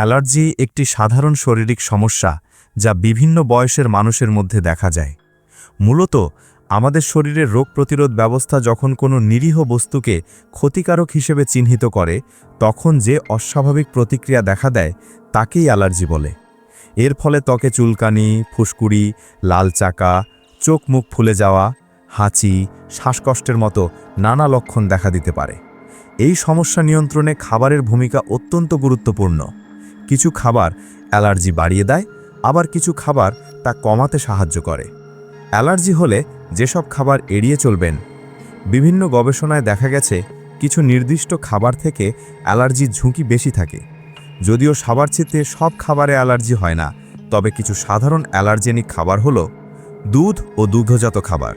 Allergy একটি সাধারণ শারীরিক সমস্যা যা বিভিন্ন বয়সের মানুষের মধ্যে দেখা যায়। মূলত, আমাদের শরীরের রোগ প্রতিরোধ ব্যবস্থা যখন কোনো নিরীহ বস্তুকে ক্ষতিকারক হিসেবে চিহ্নিত করে, তখন যে অস্বাভাবিক প্রতিক্রিয়া দেখা দেয়, তাকেই অ্যালার্জি বলে। এর ফলে ত্বকে চুলকানি, ফুসকুড়ি, লাল চাকা, চোখ মুখ ফুলে যাওয়া, হাঁচি, শ্বাসকষ্টের মতো নানা লক্ষণ দেখা দিতে পারে। এই সমস্যা নিয়ন্ত্রণে খাবারের ভূমিকা অত্যন্ত গুরুত্বপূর্ণ। কিছু খাবার অ্যালার্জি বাড়িয়ে দেয়, আবার কিছু খাবার তা কমাতে সাহায্য করে। অ্যালার্জি হলে যেসব খাবার এড়িয়ে চলবেন, বিভিন্ন গবেষণায় দেখা গেছে কিছু নির্দিষ্ট খাবার থেকে অ্যালার্জির ঝুঁকি বেশি থাকে। যদিও সাবারচিতে সব খাবারে অ্যালার্জি হয় না, তবে কিছু সাধারণ অ্যালার্জেনিক খাবার হলো দুধ ও দুগ্ধজাত খাবার।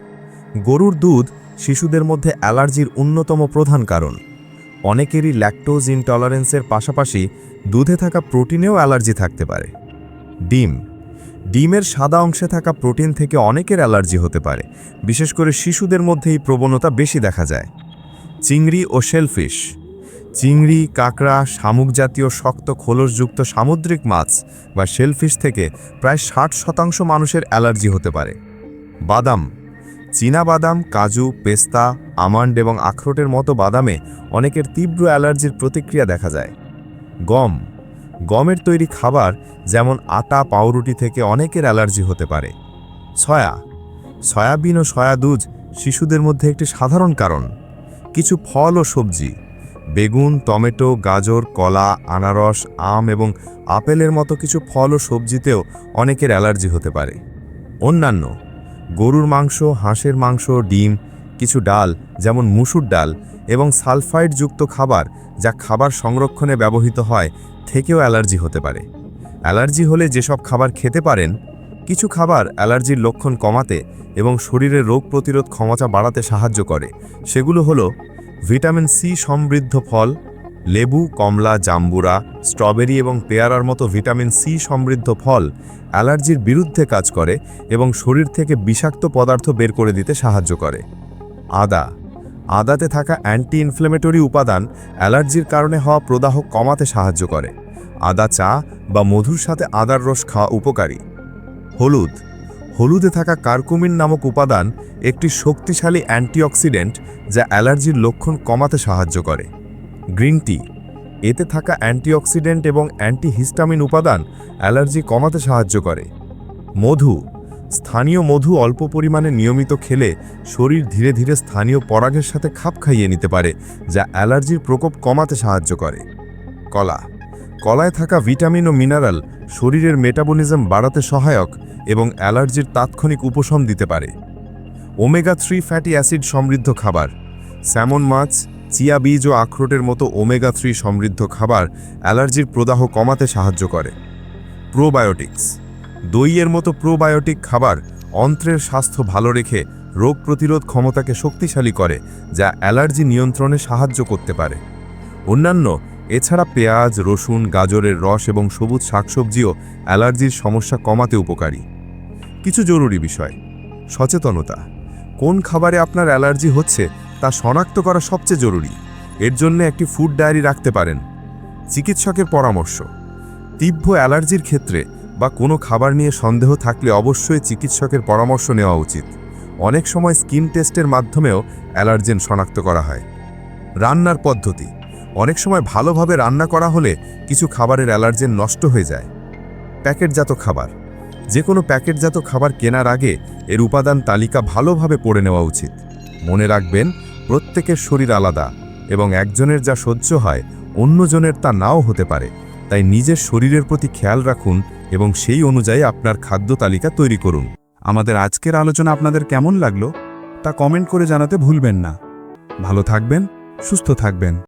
গরুর দুধ শিশুদের মধ্যে অ্যালার্জির অন্যতম প্রধান কারণ। অনেকেরই ল্যাকটোজ ইনটলারেন্সের পাশাপাশি দুধে থাকা প্রোটিনেও অ্যালার্জি থাকতে পারে। ডিম। ডিমের সাদা অংশে থাকা প্রোটিন থেকে অনেকের অ্যালার্জি হতে পারে, বিশেষ করে শিশুদের মধ্যে এই প্রবণতা বেশি দেখা যায়। চিংড়ি ও শেলফিশ। চিংড়ি, কাঁকড়া, শামুক জাতীয় শক্ত খোলসযুক্ত সামুদ্রিক মাছ বা শেলফিশ থেকে প্রায় ষাট শতাংশ মানুষের অ্যালার্জি হতে পারে। বাদাম। বাদাম কাজু, পেস্তা, আমন্ড এবং আখরোটের মতো বাদামে অনেকের তীব্র অ্যালার্জির প্রতিক্রিয়া দেখা যায়। গম। গমের তৈরি খাবার যেমন আটা, পাউরুটি থেকে অনেকের অ্যালার্জি হতে পারে। সয়া। সয়াবিন ও সয়া দুধ শিশুদের মধ্যে একটি সাধারণ কারণ। কিছু ফল ও সবজি। বেগুন, টমেটো, গাজর, কলা, আনারস, আম এবং আপেলের মতো কিছু ফল ও সবজিতেও অনেকের অ্যালার্জি হতে পারে। অন্যান্য। গরুর মাংস, হাঁসের মাংস, ডিম, কিছু ডাল, যেমন মুসুর ডাল, এবং সালফাইডযুক্ত খাবার যা খাবার সংরক্ষণে ব্যবহৃত হয়, থেকেও অ্যালার্জি হতে পারে। অ্যালার্জি হলে যেসব খাবার খেতে পারেন, কিছু খাবার অ্যালার্জির লক্ষণ কমাতে এবং শরীরের রোগ প্রতিরোধ ক্ষমতা বাড়াতে সাহায্য করে। সেগুলো হলো ভিটামিন সি সমৃদ্ধ ফল লেবু, কমলা, জাম্বুরা, স্ট্রবেরি এবং পেয়ারার মতো ভিটামিন সি সমৃদ্ধ ফল অ্যালার্জির বিরুদ্ধে কাজ করে এবং শরীর থেকে বিষাক্ত পদার্থ বের করে দিতে সাহায্য করে। আদা। আদাতে থাকা অ্যান্টি ইনফ্লেমেটরি উপাদান অ্যালার্জির কারণে হওয়া প্রদাহ কমাতে সাহায্য করে। আদা চা বা মধুর সাথে আদার রস খাওয়া উপকারী। হলুদ। হলুদে থাকা কার্কুমিন নামক উপাদান একটি শক্তিশালী অ্যান্টিঅক্সিডেন্ট যা অ্যালার্জির লক্ষণ কমাতে সাহায্য করে। Green tea. এতে থাকা অ্যান্টিঅক্সিডেন্ট এবং অ্যান্টিহিস্টামিন উপাদান অ্যালার্জি কমাতে সাহায্য করে। মধু। স্থানীয় মধু অল্প পরিমাণে নিয়মিত খেলে শরীর ধীরে ধীরে স্থানীয় পরাগের সাথে খাপ খাইয়ে নিতে পারে, যা অ্যালার্জির প্রকোপ কমাতে সাহায্য করে। কলা। কলায় থাকা ভিটামিন ও মিনারেল শরীরের মেটাবলিজম বাড়াতে সহায়ক এবং অ্যালার্জির তাৎক্ষণিক উপশম দিতে পারে। ওমেগা থ্রি ফ্যাটি অ্যাসিড সমৃদ্ধ খাবার। স্যামন মাছ চিয়া বীজ ও আখরোটের মতো ওমেগা থ্রি সমৃদ্ধ খাবার অ্যালার্জির প্রদাহ কমাতে সাহায্য করে। প্রোবায়োটিক্স। দইয়ের মতো প্রোবায়োটিক খাবার অন্ত্রের স্বাস্থ্য ভালো রেখে রোগ প্রতিরোধ ক্ষমতাকে শক্তিশালী করে, যা অ্যালার্জি নিয়ন্ত্রণে সাহায্য করতে পারে। অন্যান্য, এছাড়া পেঁয়াজ, রসুন, গাজরের রস এবং সবুজ শাকসবজিও অ্যালার্জির সমস্যা কমাতে উপকারী। কিছু জরুরি বিষয়। সচেতনতা। কোন খাবারে আপনার অ্যালার্জি হচ্ছে তা শনাক্ত করা সবচেয়ে জরুরি। এর জন্য একটি ফুড ডায়েরি রাখতে পারেন। চিকিৎসকের পরামর্শ, তীব্র অ্যালার্জির ক্ষেত্রে বা কোনো খাবার নিয়ে সন্দেহ থাকলে অবশ্যই চিকিৎসকের পরামর্শ নেওয়া উচিত। অনেক সময় স্কিন টেস্টের মাধ্যমেও অ্যালার্জেন শনাক্ত করা হয়। রান্নার পদ্ধতি, অনেক সময় ভালোভাবে রান্না করা হলে কিছু খাবারের অ্যালার্জেন নষ্ট হয়ে যায়। প্যাকেটজাত খাবার যে কোনো প্যাকেটজাত খাবার কেনার আগে এর উপাদান তালিকা ভালোভাবে পড়ে নেওয়া উচিত। মনে রাখবেন প্রত্যেকের শরীর আলাদা এবং একজনের যা সহ্য হয়, অন্যজনের তা নাও হতে পারে। তাই নিজের শরীরের প্রতি খেয়াল রাখুন এবং সেই অনুযায়ী আপনার খাদ্য তালিকা তৈরি করুন। আমাদের আজকের আলোচনা আপনাদের কেমন লাগল তা কমেন্ট করে জানাতে ভুলবেন না। ভালো থাকবেন, সুস্থ থাকবেন।